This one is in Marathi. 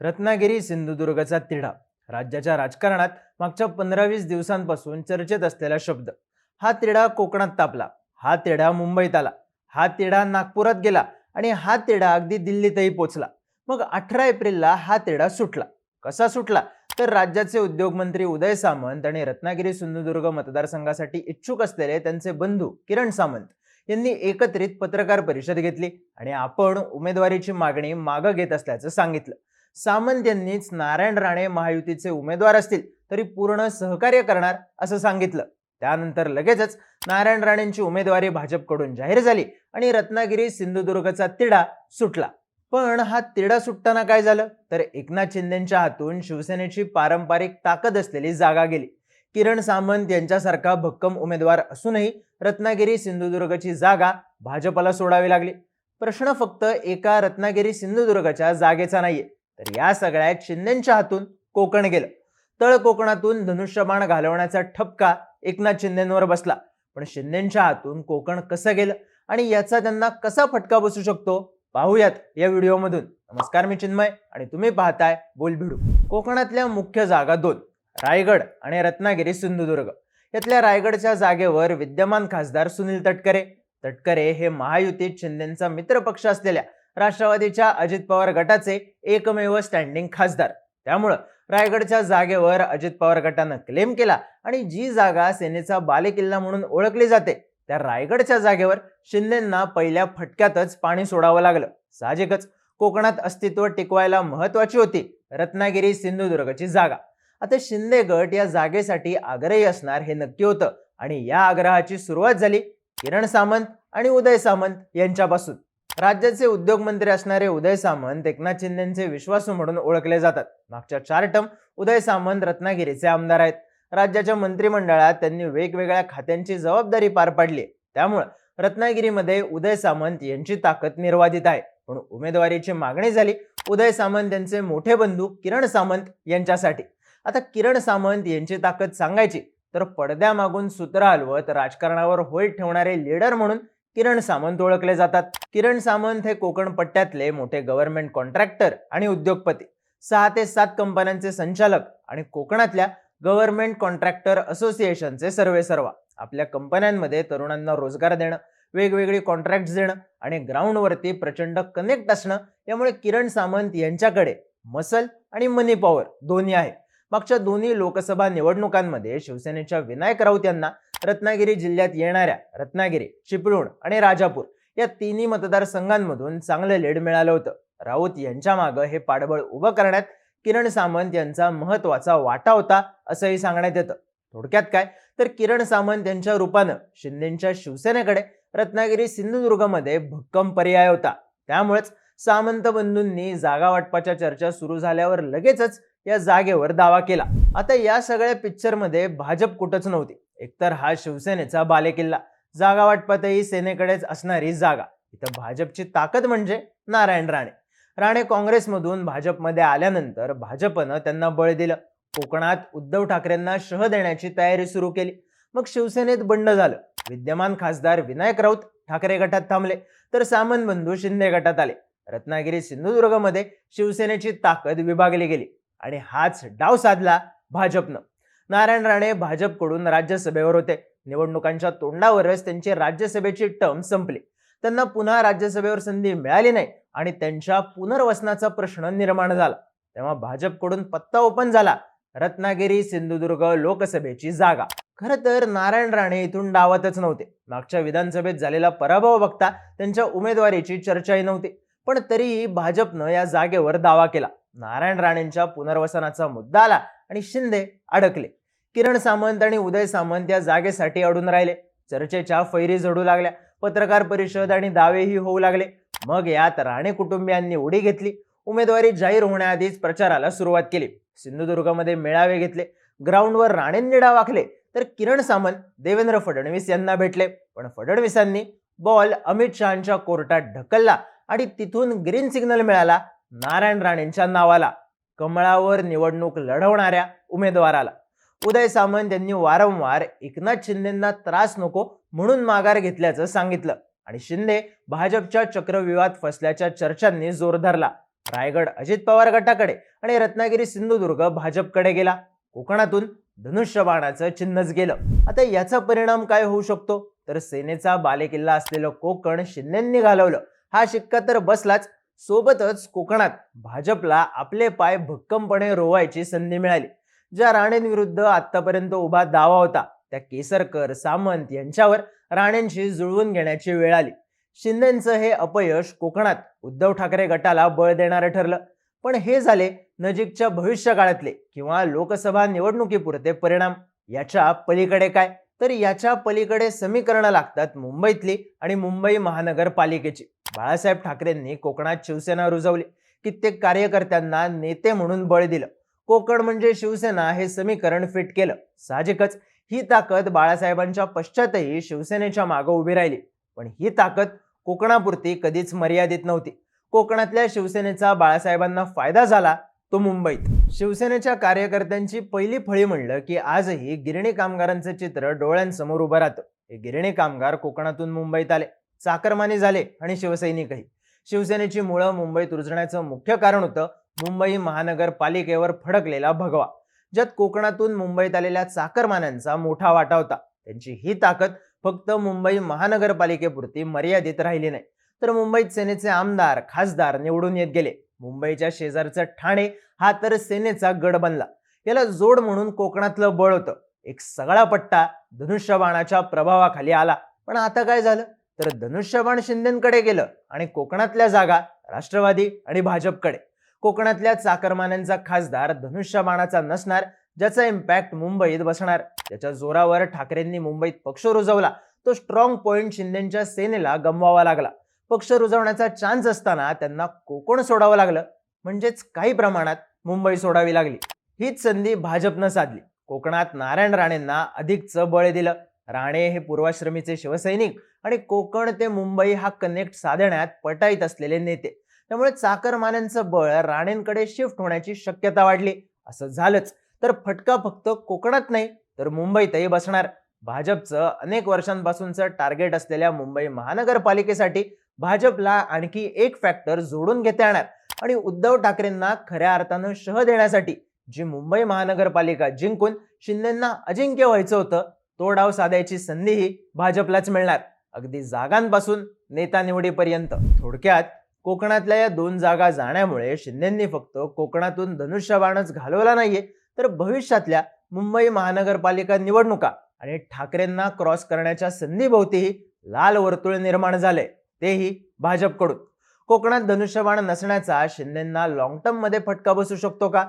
रत्नागिरी सिंधुदुर्गचा तिढा. राज्याच्या राजकारणात मागच्या पंधरा वीस दिवसांपासून चर्चेत असलेला शब्द हा तिढा कोकणात तापला हा तिढा मुंबईत आला हा तिढा नागपुरात गेला आणि हा तिढा अगदी दिल्लीतही पोचला. मग अठरा एप्रिलला हा तिढा सुटला. कसा सुटला? तर राज्याचे उद्योगमंत्री उदय सामंत आणि रत्नागिरी सिंधुदुर्ग मतदारसंघासाठी इच्छुक असलेले त्यांचे बंधू किरण सामंत यांनी एकत्रित पत्रकार परिषद घेतली आणि आपण उमेदवारीची मागणी मागं घेत असल्याचं सांगितलं. सामंत यांनीच नारायण राणे महायुतीचे उमेदवार असतील तरी पूर्ण सहकार्य करणार असं सांगितलं. त्यानंतर लगेचच नारायण राणेंची उमेदवारी भाजपकडून जाहीर झाली आणि रत्नागिरी सिंधुदुर्गचा तिढा सुटला. पण हा तिढा सुटताना काय झालं? तर एकनाथ शिंदेच्या हातून शिवसेनेची पारंपरिक ताकद असलेली जागा गेली. किरण सामंत यांच्यासारखा भक्कम उमेदवार असूनही रत्नागिरी सिंधुदुर्गची जागा भाजपला सोडावी लागली. प्रश्न फक्त एका रत्नागिरी सिंधुदुर्गच्या जागेचा नाहीये. तर या सगळ्यात शिंदेच्या हातून कोकण गेलं. तळ कोकणातून धनुष्यबाण घालवण्याचा ठपका एकनाथ शिंदेंवर बसला. पण शिंदेच्या हातून कोकण कसं गेलं आणि याचा त्यांना कसा फटका बसू शकतो? पाहूयात या व्हिडिओमधून. नमस्कार मी चिन्मय आणि तुम्ही पाहताय बोलभिडू कोकणातल्या मुख्य जागा दोन रायगड आणि रत्नागिरी सिंधुदुर्ग. यातल्या रायगडच्या जागेवर विद्यमान खासदार सुनील तटकरे. तटकरे हे महायुतीत शिंदेचा मित्रपक्ष असलेल्या राष्ट्रवादीच्या अजित पवार गटाचे एकमेव स्टँडिंग खासदार. त्यामुळं रायगडच्या जागेवर अजित पवार गटानं क्लेम केला आणि जी जागा सेनेचा बालेकिल्ला म्हणून ओळखली जाते त्या रायगडच्या जागेवर शिंदेंना पहिल्या फटक्यातच पाणी सोडावं लागलं. साहजिकच कोकणात अस्तित्व टिकवायला महत्वाची होती रत्नागिरी सिंधुदुर्गची जागा. आता शिंदे गट या जागेसाठी आग्रही असणार हे नक्की होतं आणि या आग्रहाची सुरुवात झाली किरण सामंत आणि उदय सामंत यांच्यापासून. राज्याचे उद्योगमंत्री असणारे उदय सामंत एकनाथ शिंदेचे विश्वासू म्हणून ओळखले जातात. मागच्या चार टर्म उदय सामंत रत्नागिरीचे आमदार आहेत. राज्याच्या मंत्रिमंडळात त्यांनी वेगवेगळ्या खात्यांची जबाबदारी पार पाडली त्यामुळं रत्नागिरीमध्ये उदय सामंत यांची ताकद निर्वाधित आहे. पण उमेदवारीची मागणी झाली. उदय सामंत यांचे मोठे बंधू किरण सामंत यांच्यासाठी. आता किरण सामंत यांची ताकद सांगायची तर पडद्यामागून सूत्र हलवत राजकारणावर होईल ठेवणारे लीडर म्हणून किरण सामंत ओळखले जातात. किरण सामंत हे कोकण पट्ट्यातले मोठे गव्हर्नमेंट कॉन्ट्रॅक्टर आणि उद्योगपती. सहा ते सात कंपन्यांचे संचालक आणि कोकणातल्या गव्हर्नमेंट कॉन्ट्रॅक्टर असोसिएशनचे सर्वे सर्वा आपल्या कंपन्यांमध्ये तरुणांना रोजगार देणं वेगवेगळी कॉन्ट्रॅक्ट देणं आणि ग्राउंडवरती प्रचंड कनेक्ट असणं यामुळे किरण सामंत यांच्याकडे मसल आणि मनी पॉवर दोन्ही आहे. मागच्या दोन्ही लोकसभा निवडणुकांमध्ये शिवसेनेच्या विनायक राऊत यांना रत्नागिरी जिल्ह्यात येणाऱ्या रत्नागिरी चिपळूण आणि राजापूर या तिन्ही मतदारसंघांमधून चांगलं लीड मिळालं होतं. राऊत यांच्या मागं हे पाठबळ उभं करण्यात किरण सामंत यांचा महत्त्वाचा वाटा होता असंही सांगण्यात येतं. थोडक्यात काय? तर किरण सामंत यांच्या रूपानं शिंदेच्या शिवसेनेकडे रत्नागिरी सिंधुदुर्गमध्ये भक्कम पर्याय होता. त्यामुळेच सामंत बंधूंनी जागा वाटपाच्या चर्चा सुरू झाल्यावर लगेचच या जागेवर दावा केला. आता या सगळ्या पिक्चरमध्ये भाजप कुठंच नव्हती. एकतर हा शिवसेनेचा बालेकिल्ला. जागा वाटपातही सेनेकडेच असणारी जागा. इथं भाजपची ताकद म्हणजे नारायण राणे. राणे काँग्रेसमधून भाजपमध्ये आल्यानंतर भाजपनं त्यांना बळ दिलं. कोकणात उद्धव ठाकरेंना शह देण्याची तयारी सुरू केली. मग शिवसेनेत बंड झालं. विद्यमान खासदार विनायक राऊत ठाकरे गटात थांबले. तर सामंत बंधू शिंदे गटात आले. रत्नागिरी सिंधुदुर्गमध्ये शिवसेनेची ताकद विभागली गेली. आणि हाच डाव साधला भाजपनं. नारायण राणे भाजपकडून राज्यसभेवर होते. निवडणुकांच्या तोंडावरच त्यांची राज्यसभेची टर्म संपली. त्यांना पुन्हा राज्यसभेवर संधी मिळाली नाही आणि त्यांच्या पुनर्वसनाचा प्रश्न निर्माण झाला. तेव्हा भाजपकडून पत्ता ओपन झाला. रत्नागिरी सिंधुदुर्ग लोकसभेची जागा. खरं तर नारायण राणे इथून डावतच नव्हते. मागच्या विधानसभेत झालेला पराभव बघता त्यांच्या उमेदवारीची चर्चाही नव्हती. पण तरीही भाजपनं या जागेवर दावा केला. नारायण राणेंच्या पुनर्वसनाचा मुद्दा आला आणि शिंदे अडकले. किरण सामंत आणि उदय सामंत या जागेसाठी अडून राहिले. चर्चेच्या फैरी झडू लागल्या. पत्रकार परिषद आणि दावेही होऊ लागले. मग यात राणे कुटुंबियांनी उडी घेतली. उमेदवारी जाहीर होण्याआधीच प्रचाराला सुरुवात केली. सिंधुदुर्गमध्ये मेळावे घेतले. ग्राउंडवर राणेंनी डाव आखले. तर किरण सामंत देवेंद्र फडणवीस यांना भेटले. पण फडणवीसांनी बॉल अमित शहाच्या कोर्टात ढकलला आणि तिथून ग्रीन सिग्नल मिळाला. नारायण राणेंच्या नावाला कमळावर निवडणूक लढवणाऱ्या उमेदवाराला. उदय सामंत यांनी वारंवार एकनाथ शिंदेंना त्रास नको म्हणून माघार घेतल्याचं सांगितलं आणि शिंदे भाजपच्या चक्रव्यूहात फसल्याच्या चर्चांनी जोर धरला. रायगड अजित पवार गटाकडे आणि रत्नागिरी सिंधुदुर्ग भाजपकडे गेला. कोकणातून धनुष्यबाणाचं चिन्हच गेलं. आता याचा परिणाम काय होऊ शकतो? तर सेनेचा बालेकिल्ला असलेलं कोकण शिंदेंनी घालवलं. हा शिक्का तर बसलाच. सोबतच कोकणात भाजपला आपले पाय भक्कमपणे रोवायची संधी मिळाली. ज्या राणेंविरुद्ध आतापर्यंत उभा दावा होता त्या केसरकर सामंत यांच्यावर राणेंशी जुळवून घेण्याची वेळ आली. शिंदेचं हे अपयश कोकणात उद्धव ठाकरे गटाला बळ देणारं ठरलं. पण हे झाले नजीकच्या भविष्य काळातले किंवा लोकसभा निवडणुकीपुरते परिणाम. याच्या पलीकडे काय? तर याच्या पलीकडे समीकरणं लागतात मुंबईतली आणि मुंबई महानगरपालिकेची. बाळासाहेब ठाकरेंनी कोकणात शिवसेना रुजवली. कित्येक कार्यकर्त्यांना नेते म्हणून बळ दिलं. कोकण म्हणजे शिवसेना हे समीकरण फिट केलं. साहजिकच ही ताकद बाळासाहेबांच्या पश्चातही शिवसेनेच्या मागं उभी राहिली. पण ही ताकद कोकणापुरती कधीच मर्यादित नव्हती. कोकणातल्या शिवसेनेचा बाळासाहेबांना फायदा झाला तो मुंबईत. शिवसेनेच्या कार्यकर्त्यांची पहिली फळी म्हणलं की आजही गिरणी कामगारांचं चित्र डोळ्यांसमोर उभं राहतं. हे गिरणी कामगार कोकणातून मुंबईत आले. चाकरमानी झाले आणि शिवसैनिकही. शिवसेनेची मुळं मुंबईत रुजण्याचं मुख्य कारण होतं मुंबई महानगरपालिकेवर फडकलेला भगवा. ज्यात कोकणातून मुंबईत आलेल्या चाकरमान्यांचा मोठा वाटा होता. त्यांची ही ताकद फक्त मुंबई महानगरपालिकेपुरती मर्यादित राहिली नाही. तर मुंबईत सेनेचे आमदार खासदार निवडून येत गेले. मुंबईच्या शेजारचं ठाणे हा तर सेनेचा गड बनला. याला जोड म्हणून कोकणातलं बळ होतं. एक सगळा पट्टा धनुष्यबाणाच्या प्रभावाखाली आला. पण आता काय झालं? तर धनुष्यबाण शिंदेकडे गेलं आणि कोकणातल्या जागा राष्ट्रवादी आणि भाजपकडे. कोकणातल्या चाकरमान्यांचा खासदार धनुष्यबाणाचा नसणार ज्याचा इम्पॅक्ट मुंबईत बसणार. त्याच्या जोरावर ठाकरेंनी मुंबईत पक्ष रुजवला. तो स्ट्रॉंग पॉइंट शिंदेच्या सेनेला गमवावा लागला. पक्ष रुजवण्याचा चान्स असताना त्यांना कोकण सोडावं लागलं. म्हणजेच काही प्रमाणात मुंबई सोडावी लागली. हीच संधी भाजपनं साधली. कोकणात नारायण राणेंना अधिकचं बळ दिलं. राणे हे पूर्वाश्रमीचे शिवसैनिक आणि कोकण ते मुंबई हा कनेक्ट साधण्यात पटाईत असलेले नेते. त्यामुळे चाकरमान्यांचं बळ राणेंकडे शिफ्ट होण्याची शक्यता वाढली. असं झालंच. तर फटका फक्त कोकणात नाही तर मुंबईतही बसणार. भाजपचं अनेक वर्षांपासूनचं टार्गेट असलेल्या मुंबई महानगरपालिकेसाठी भाजपला आणखी एक फॅक्टर जोडून घेता येणार. आणि उद्धव ठाकरेंना खऱ्या अर्थानं शह देण्यासाठी जी मुंबई महानगरपालिका जिंकून शिंदेंना अजिंक्य व्हायचं होतं तो डाव साधायची संधीही भाजपलाच मिळणार. अगदी जागांपासून नेता निवडीपर्यंत. थोडक्यात कोकणातल्या या दोन जागा जाण्यामुळे शिंदेंनी फक्त कोकणातून धनुष्यबाणच घालवला नाहीये तर भविष्यातल्या मुंबई महानगरपालिका निवडणुका आणि ठाकरेंना क्रॉस करण्याच्या संधीभोवतीही लाल वर्तुळ निर्माण झालंय तेही भाजपकडून. कोकणात धनुष्यबाण नसण्याचा शिंदेंना लॉंग टर्ममध्ये फटका बसू शकतो का?